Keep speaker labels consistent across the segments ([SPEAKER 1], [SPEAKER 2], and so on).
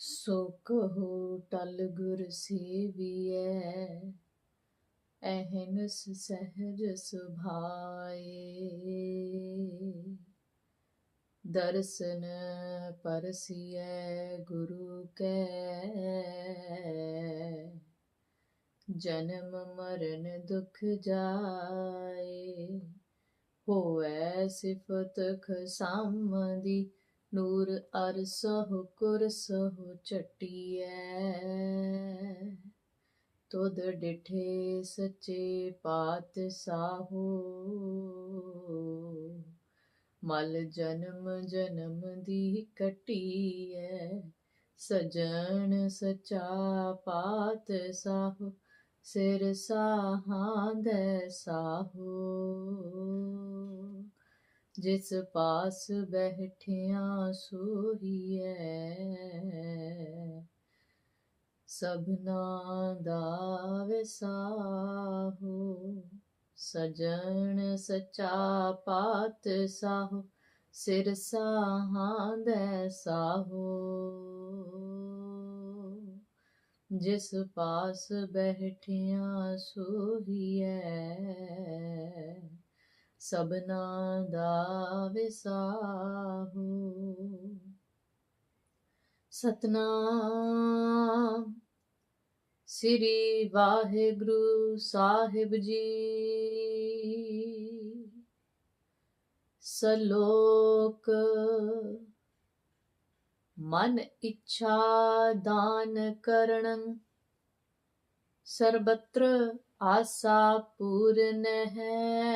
[SPEAKER 1] ਸੋ ਕਹੋ ਟਲ ਗੁਰ ਸੇਵੀਐ, ਅਹਨਸ ਸਹਿਜ ਸੁਭਾਏ। ਦਰਸ਼ਨ ਪਰਸੀਐ ਗੁਰੂ ਕੈ, ਜਨਮ ਮਰਨ ਦੁਖ ਜਾਏ। ਹੋਐ ਸਿਫਤ ਖਸਾਮਦੀ ਨੂਰ ਅਰਸਹੁ ਕੁਰਸਹੁ ਚਟੀਐ ਤੁਧ ਡਿਠੇ ਸੱਚੇ ਪਾਤ ਸਾਹੋ ਮਲ ਜਨਮ ਜਨਮ ਦੀ ਕਟੀਐ ਸਜਣ ਸਚਾ ਪਾਤ ਸਾਹੋ ਸਿਰ ਸਾਹਾਂਦੈ ਸਾਹੋ। ਜਿਸ ਪਾਸ ਬੈਠਿਆ ਸੋਹੀਐ। ਸਭਨਾ ਦਾ ਵਿਸਾਹੋ ਸਜਣ ਸਚਾ ਪਾਤ ਸਾਹੋ ਸਿਰ ਸਾਹਾਂਦੈ ਸਾਹੋ। ਜਿਸ ਪਾਸ ਬੈਠਿਆ ਸੋਹੀਐ ਸਭਨਾ ਦਾ ਵਿਸਾਹੋ ਸਤਨਾਮ ਸ੍ਰੀ ਵਾਹਿਗੁਰੂ ਸਾਹਿਬ ਜੀ। ਸਲੋਕ ਮਨ ਇੱਛਾ ਦਾਨ ਕਰਣੰ ਸਰਬਤਰ ਆਸਾ ਪੂਰਨ ਹੈ।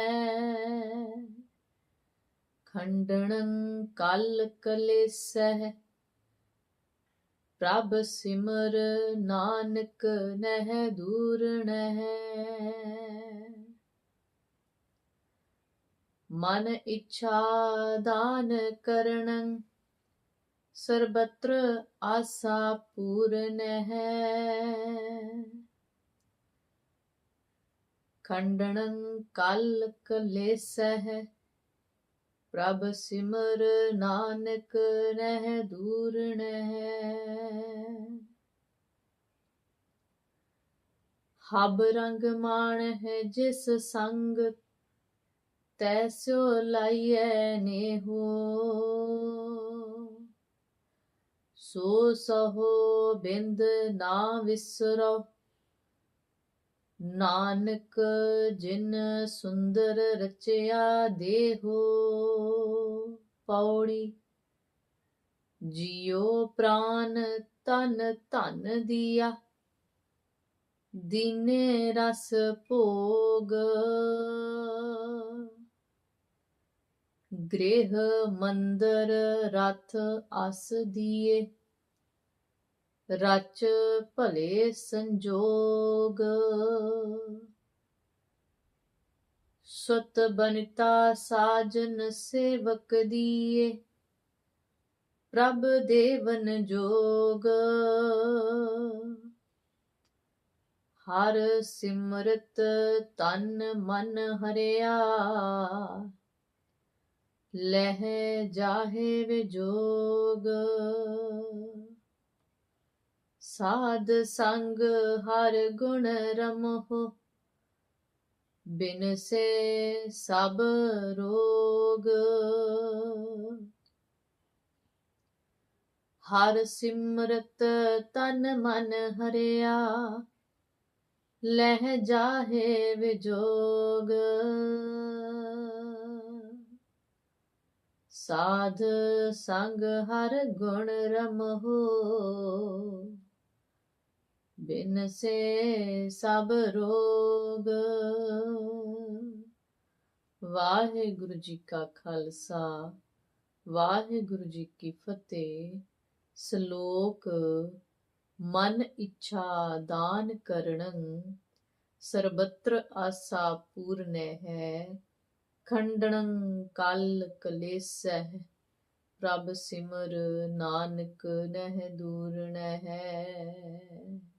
[SPEAKER 1] ਖੰਡਣੰ ਕਲ ਕਲੇਸਹਿ, ਪ੍ਰਭ ਸਿਮਰ ਨਾਨਕ ਨਹਿ ਦੂਰਣ ਹੈ। ਮਨ ਇੱਛਾ ਦਾਨ ਕਰਣੰ ਸਰਬਤਰ ਆਸਾ ਪੂਰਨ ਹੈ। ਖੰਡਣੰ ਕਲ ਕਲੇਸਹਿ, ਪ੍ਰਭ ਸਿਮਰ ਨਾਨਕ ਰਹਿ ਦੂਰਣ ਹੈ ਹਬ ਰੰਗ ਮਾਣ ਹੈ ਜਿਸ ਸੰਗ ਤੈਸੋ ਲਾਈਐ ਨੇਹੋ। ਸੋ ਸਹੋ ਬਿੰਦ ਨਾ ਵਿਸਰੋ ਨਾਨਕ ਜਿਨ ਸੁੰਦਰ ਰਚਿਆ ਦੇਹੋ, ਪੌੜੀ ਜਿਉ ਪ੍ਰਾਨ ਤਨ ਧਨ ਦੀਆ, ਦੀਨੇ ਰਸ ਭੋਗ। ਗ੍ਰਹਿ ਮੰਦਰ ਰਥ ਅਸ ਦੀਏ। ਰਚ ਭਲੇ ਸੰਜੋਗ। ਸੁਤ ਬਨਤਾ ਸਾਜਨ ਸੇਵਕ ਦੀਏ, ਪ੍ਰਭ ਦੇਵਨ ਜੋਗ। ਹਰ ਸਿਮਰਤ ਤਨ ਮਨ ਹਰਿਆ, ਲਹਿ ਜਾਹੇ ਵਿਜੋਗ। ਸਾਧ ਸੰਗ ਹਰ ਗੁਣ ਰਮਹੁ, ਬਿਨ ਸੇ ਸਭ ਰੋਗ। ਹਰ ਸਿਮਰਤ ਤਨ ਮਨ ਹਰਿਆ, ਲਹਿ ਜਾਹੇ ਵਿਜੋਗ। ਸਾਧ ਸੰਗ ਹਰ ਗੁਣ ਰਮਹੁ ਬਿਨ ਸੇ ਸਭ ਰੋਗ। ਵਾਹਿਗੁਰੂ ਜੀ ਕਾ ਖਾਲਸਾ, ਵਾਹਿਗੁਰੂ ਜੀ ਕੀ ਫਤਿਹ। ਸ਼ਲੋਕ, ਮਨ ਇੱਛਾ ਦਾਨ ਕਰਣੰ, ਸਰਬਤਰ ਆਸਾ ਪੂਰਨੈ ਹੈ। ਖੰਡਣੰ ਕਲ ਕਲੇਸਹਿ, ਪ੍ਰਭ ਸਿਮਰ ਨਾਨਕ ਨਹਿ ਦੂਰ ਨਹਿ।